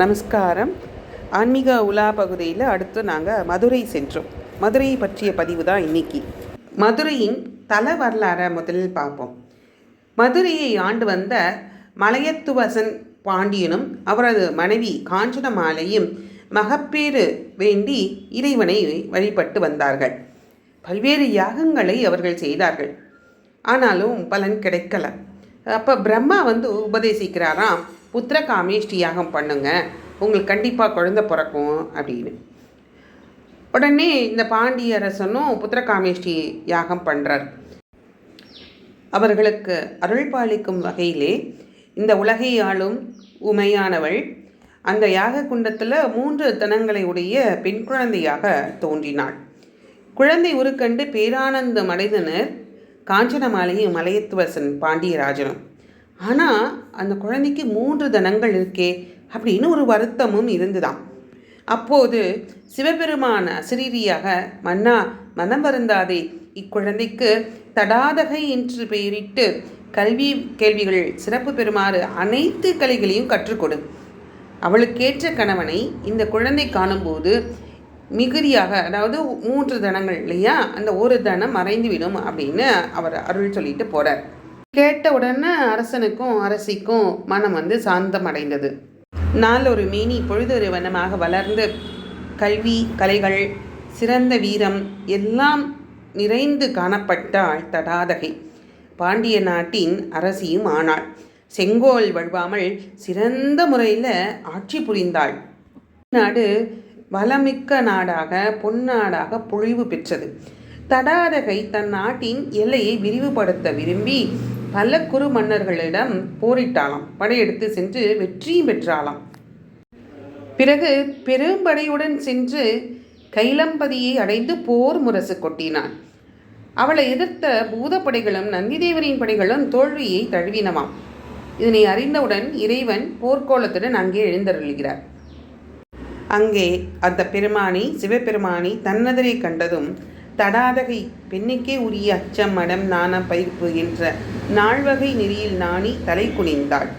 நமஸ்காரம். ஆன்மீக உலா பகுதியில் அடுத்து நாங்கள் மதுரை சென்றோம். மதுரையை பற்றிய பதிவு தான் இன்னைக்கு. மதுரையின் தல வரலாறை முதலில் பார்ப்போம். மதுரையை ஆண்டு வந்த மலையத்துவசன் பாண்டியனும் அவரது மனைவி காஞ்சனமாலையும் மகப்பேறு வேண்டி இறைவனை வழிபட்டு வந்தார்கள். பல்வேறு யாகங்களை அவர்கள் செய்தார்கள். ஆனாலும் பலன் கிடைக்கல. அப்போ பிரம்மா வந்து உபதேசிக்கிறாராம். புத்திர காமேஷ்டி யாகம் பண்ணுங்க. உங்களுக்கு கண்டிப்பாக குழந்தை பிறக்கும் அப்படின்னு. உடனே இந்த பாண்டிய அரசனும் புத்திர காமேஷ்டி யாகம் பண்ணுறார் அவர்களுக்கு அருள் பாலிக்கும் வகையிலே இந்த உலகை ஆளும் உமையானவள் அந்த யாக குண்டத்தில் மூன்று தனங்களை உடைய பெண் குழந்தையாக தோன்றினாள். குழந்தை உருக்கண்டு பேரானந்தம் அடைந்தனர். காஞ்சனமாலையும் மலையத்துவசன் பாண்டியராஜனும். ஆனால் அந்த குழந்தைக்கு மூன்று தனங்கள் இருக்கே அப்படின்னு ஒரு வருத்தமும் இருந்துதான் அப்போது சிவபெருமான அசிரீரியாக மன்னா மனம் வருந்தாதே இக்குழந்தைக்கு தடாதகை என்று பெயரிட்டு கல்வி கேள்விகள் சிறப்பு பெறுமாறு அனைத்து கலைகளையும் கற்றுக்கொடு அவளுக்கேற்ற கணவனை இந்த குழந்தை காணும்போது மிகுதியாக அதாவது மூன்று தனங்கள் இல்லையா அந்த ஒரு தனம் மறைந்துவிடும் அப்படின்னு அவர் அருள் சொல்லிட்டு போகிறார் கேட்ட உடனே அரசனுக்கும் அரசிக்கும் மனம் வந்து சாந்தம் அடைந்தது நாள் ஒரு மேனி பொழுதொரு வனமாக வளர்ந்து கல்வி கலைகள் சிறந்த வீரம் எல்லாம் நிறைந்து காணப்பட்டாள் தடாதகை. பாண்டிய நாட்டின் அரசியும் ஆனாள். செங்கோல் வழுவாமல் சிறந்த முறையில் ஆட்சி புரிந்தாள். நாடு வளமிக்க நாடாக பொன்னாடாக பொழிவு பெற்றது. தடாதகை தன் நாட்டின் எல்லையை விரிவுபடுத்த விரும்பி பல குறு மன்னர்களிடம் போரிட்டாளாம். படையெடுத்து சென்று வெற்றியும் பெற்றாளாம். பிறகு பெரும்படையுடன் சென்று கைலம்பதியை அடைந்து போர் முரசு கொட்டினான். அவளை எதிர்த்த பூதப்படைகளும் நந்திதேவரின் படைகளும் தோல்வியை தழுவினவாம். இதனை அறிந்தவுடன் இறைவன் போர்க்கோலத்துடன் அங்கே எழுந்தருளுகிறார். அங்கே அந்த பெருமானி சிவபெருமானி தன்னதரை கண்டதும் தடாதகை பெண்ணுக்கே உரிய அச்சம் மடம் நாண பயிர்ப்பு என்ற நாள்வகை நெறியில் நாணி தலை குனிந்தாள்.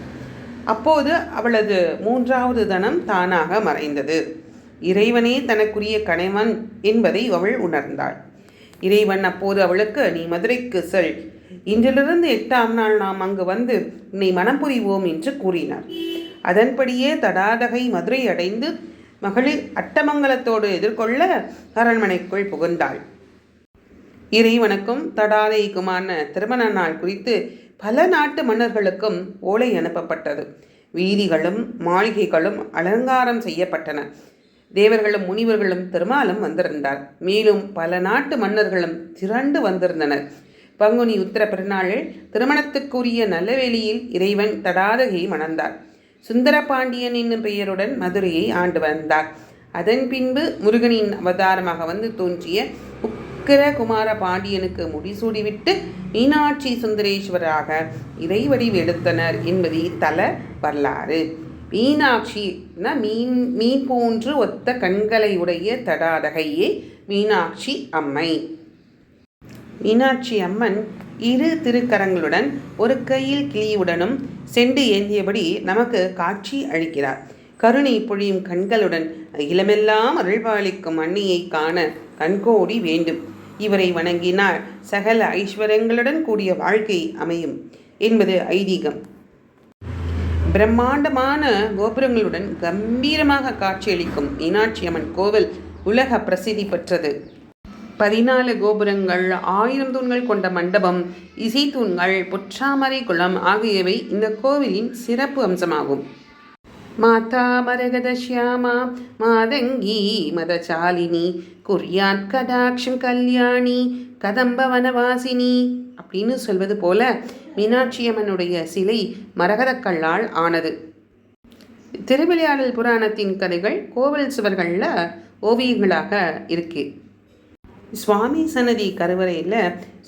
அப்போது அவளது மூன்றாவது தனம் தானாக மறைந்தது. இறைவனே தனக்குரிய கணவன் என்பதை அவள் உணர்ந்தாள். இறைவன் அப்போது அவளுக்கு நீ மதுரைக்கு செல். இன்றிலிருந்து எட்டாம் நாள் நாம் அங்கு வந்து நீ மனம் புரிவோம் என்று கூறினார். அதன்படியே தடாதகை மதுரை அடைந்து மகளிர் அட்டமங்கலத்தோடு எதிர்கொள்ள அரண்மனைக்குள் புகுந்தாள். இறைவனுக்கும் தடாதைக்குமான திருமண நாள் குறித்து பல நாட்டு மன்னர்களுக்கும் ஓலை அனுப்பப்பட்டது. வீதிகளும் மாளிகைகளும் அலங்காரம் செய்யப்பட்டன. தேவர்களும் முனிவர்களும் திருமாலும் வந்திருந்தார். மேலும் பல நாட்டு மன்னர்களும் திரண்டு வந்திருந்தனர். பங்குனி உத்தர பெருநாளில் திருமணத்துக்குரிய நல்லவேலியில் இறைவன் தடாதகையை மணந்தார். சுந்தரபாண்டியன் என்னும் பெயருடன் மதுரையை ஆண்டு வந்தார். அதன் பின்பு முருகனின் அவதாரமாக வந்து தோன்றிய உக்கிர குமார பாண்டியனுக்கு முடிசூடிவிட்டு மீனாட்சி சுந்தரேஸ்வராக இறைவடிவு எடுத்தனர் என்பது தல வரலாறு. மீனாட்சினா மீன் மீன் போன்று ஒத்த கண்களை உடைய தடாதகையே மீனாட்சி அம்மை. மீனாட்சி அம்மன் இரு திருக்கரங்களுடன் ஒரு கையில் கிளியுடனும் செண்டு ஏந்தியபடி நமக்கு காட்சி அளிக்கிறார். கருணை பொழியும் கண்களுடன் இளமெல்லாம் அருள்பாலிக்கும் அன்னியை காண கண்கோடி வேண்டும். இவரை வணங்கினால் சகல ஐஸ்வர்யங்களுடன் கூடிய வாழ்க்கை அமையும் என்பது ஐதீகம். பிரம்மாண்டமான கோபுரங்களுடன் கம்பீரமாக காட்சியளிக்கும் மீனாட்சி அம்மன் கோவில் உலக பிரசித்தி பெற்றது. பதினாலு கோபுரங்கள் ஆயிரம் தூண்கள் கொண்ட மண்டபம் இசைத்தூண்கள் பொற்றாமரை குளம் ஆகியவை இந்த கோவிலின் சிறப்பு அம்சமாகும். மாதா மரகத மாதங்கி மதசாலினி குர்யாத் கடாட்சம் கல்யாணி கதம்ப வனவாசினி அப்படின்னு சொல்வது போல மீனாட்சியம்மனுடைய சிலை மரகதக்கல்லால் ஆனது. திருவிளையாடல் புராணத்தின் கதைகள் கோவில் சுவர்களில் ஓவியங்களாக இருக்கு. சுவாமி சன்னதி கருவறையில்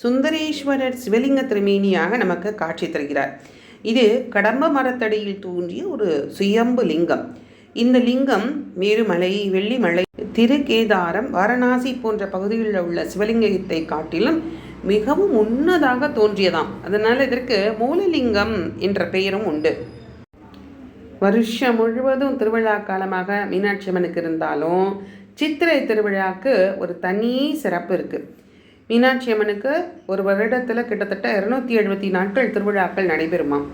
சுந்தரேஸ்வரர் சிவலிங்க திருமேனியாக நமக்கு காட்சி தருகிறார். இது கடம்ப மரத்தடியில் தோன்றிய ஒரு சுயம்பு லிங்கம். இந்த லிங்கம் மேருமலை வெள்ளிமலை திருக்கேதாரம் வாரணாசி போன்ற பகுதிகளில் உள்ள சிவலிங்கத்தை காட்டிலும் மிகவும் உன்னதாக தோன்றியதாம். அதனால் இதற்கு மூலலிங்கம் என்ற பெயரும் உண்டு. வருஷம் முழுவதும் திருவிழா காலமாக மீனாட்சி அம்மனுக்கு இருந்தாலும் சித்திரை திருவிழாவுக்கு ஒரு தனி சிறப்பு இருக்குது மீனாட்சி அம்மனுக்கு ஒரு வருடத்தில் கிட்டத்தட்ட இரநூத்தி எழுபத்தி நாட்கள் திருவிழாக்கள் நடைபெறுமாம்.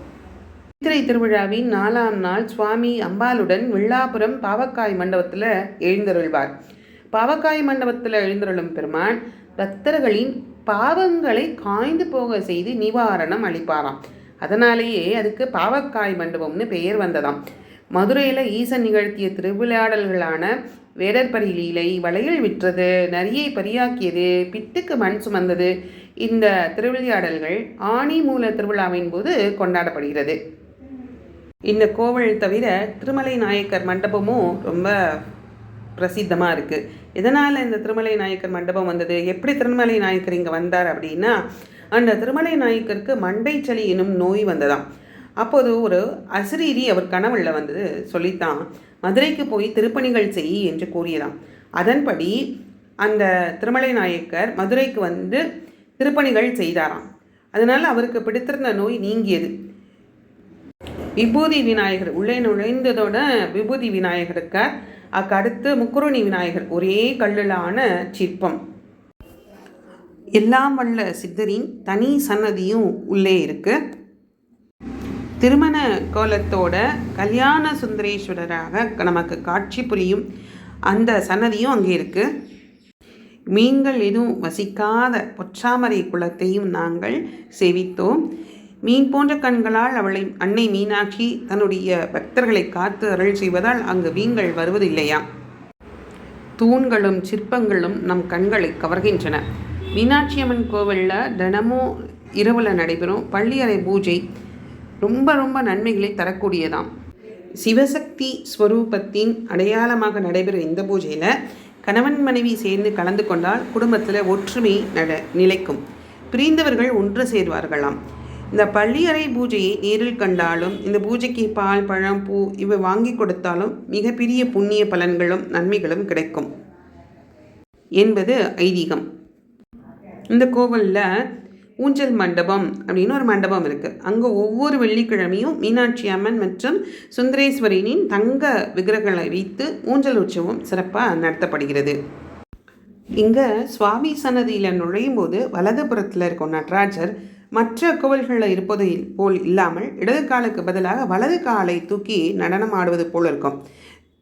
சித்திரை திருவிழாவின் நாலாம் நாள் சுவாமி அம்பாளுடன் வில்லாபுரம் பாவக்காய் மண்டபத்தில் எழுந்தருள்வார். பாவக்காய் மண்டபத்தில் எழுந்தருளும் பெருமான் பக்தர்களின் பாவங்களை காய்ந்து போக செய்து நிவாரணம் அளிப்பாராம். அதனாலேயே அதுக்கு பாவக்காய் மண்டபம்னு பெயர் வந்ததாம். மதுரையில் ஈசன் நிகழ்த்திய திருவிளையாடல்களான வேடற்பரி லீலை வளையல் விற்றது நரியை பரியாக்கியது பிட்டுக்கு மண் சுமந்தது. இந்த திருவிளையாடல்கள் ஆணி மூல திருவிழாவின் போது கொண்டாடப்படுகிறது. இந்த கோவில் தவிர திருமலை நாயக்கர் மண்டபமும் ரொம்ப பிரசித்தமாக இருக்குது எதனால் இந்த திருமலை நாயக்கர் மண்டபம் வந்தது? எப்படி திருமலை நாயக்கர் இங்கே வந்தார் அப்படின்னா அந்த திருமலை நாயக்கருக்கு மண்டைச்சளி எனும் நோய் வந்ததாம். அப்போது ஒரு அசிரீரி அவர் கனவுள்ள வந்து சொல்லித்தான் மதுரைக்கு போய் திருப்பணிகள் செய் என்று கூறியதாம். அதன்படி அந்த திருமலை நாயக்கர் மதுரைக்கு வந்து திருப்பணிகள் செய்தாராம். அதனால் அவருக்கு பிடித்திருந்த நோய் நீங்கியது. விபூதி விநாயகர் உள்ளே நுழைந்ததோட விபூதி விநாயகருக்கு அக்கடுத்து முக்குருணி விநாயகர் ஒரே கல்லிலான சிற்பம். எல்லாம் வல்ல சித்தரின் தனி சன்னதியும் உள்ளே இருக்குது திருமண கோலத்தோட கல்யாண சுந்தரேஸ்வரராக நமக்கு காட்சி புரியும் அந்த சன்னதியும் அங்கே இருக்குது மீன்கள் எதுவும் வசிக்காத பொற்றாமரை குளத்தையும் நாங்கள் சேவித்தோம். மீன் போன்ற கண்களால் அவளை அன்னை மீனாட்சி தன்னுடைய பக்தர்களை காத்து அருள் செய்வதால் அங்கு மீன்கள் வருவதில்லையா? தூண்களும் சிற்பங்களும் நம் கண்களை கவர்கின்றன. மீனாட்சி அம்மன் கோவிலில் தினமும் இரவில் நடைபெறும் பள்ளியறை பூஜை ரொம்ப ரொம்ப நன்மைகளை தரக்கூடியதாம். சிவசக்தி ஸ்வரூபத்தின் அடையாளமாக நடைபெறும் இந்த பூஜையில் கணவன் மனைவி சேர்ந்து கலந்து கொண்டால் குடும்பத்தில் ஒற்றுமை நட நிலைக்கும். பிரிந்தவர்கள் ஒன்று சேர்வார்களாம். இந்த பள்ளியறை பூஜையை நேரில் கண்டாலும் இந்த பூஜைக்கு பால் பழம் பூ இவை வாங்கி கொடுத்தாலும் மிகப்பெரிய புண்ணிய பலன்களும் நன்மைகளும் கிடைக்கும். என்பது ஐதீகம். இந்த கோவிலில் ஊஞ்சல் மண்டபம் அப்படின்னு ஒரு மண்டபம் இருக்குது அங்கே ஒவ்வொரு வெள்ளிக்கிழமையும் மீனாட்சி அம்மன் மற்றும் சுந்தரேஸ்வரனின் தங்க விக்கிரகங்களை வைத்து ஊஞ்சல் உற்சவம் சிறப்பாக நடத்தப்படுகிறது. இங்கே சுவாமி சன்னதியில் நுழையும் போது வலதுபுறத்தில் இருக்கும் நடராஜர் மற்ற கோவில்களில் இருப்பது போல் இல்லாமல் இடது காலுக்கு பதிலாக வலது காலை தூக்கி நடனம் ஆடுவது போல் இருக்கும்.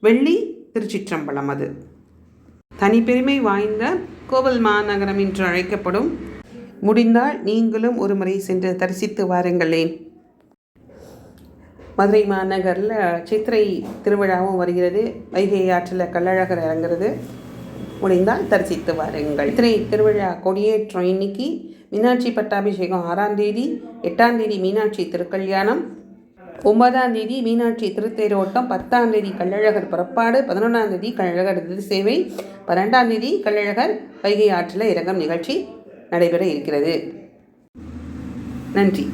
வெள்ளி திருச்சிற்றம்பலம் அது. தனிப்பெருமை வாய்ந்த கோவில் மாநகரம் என்று அழைக்கப்படும் முடிந்தால் நீங்களும் ஒரு முறை சென்று தரிசித்து வாருங்களேன். மதுரை மாநகரில் சித்திரை திருவிழாவும் வருகிறது. வைகை ஆற்றில் கள்ளழகர் இறங்குறது முடிந்தால் தரிசித்து வாருங்கள். சித்திரை திருவிழா கொடியேற்றம் இன்னைக்கு. மீனாட்சி பட்டாபிஷேகம் ஆறாம் தேதி எட்டாம் தேதி மீனாட்சி திருக்கல்யாணம். ஒன்பதாம் தேதி மீனாட்சி திருத்தேரோட்டம். பத்தாம் தேதி கள்ளழகர் புறப்பாடு. பதினொன்றாம் தேதி கள்ளழகர் சேவை. பன்னெண்டாம் தேதி கள்ளழகர் வைகை ஆற்றில் இறங்கும் நிகழ்ச்சி. நடைபெற இருக்கிறது. நன்றி.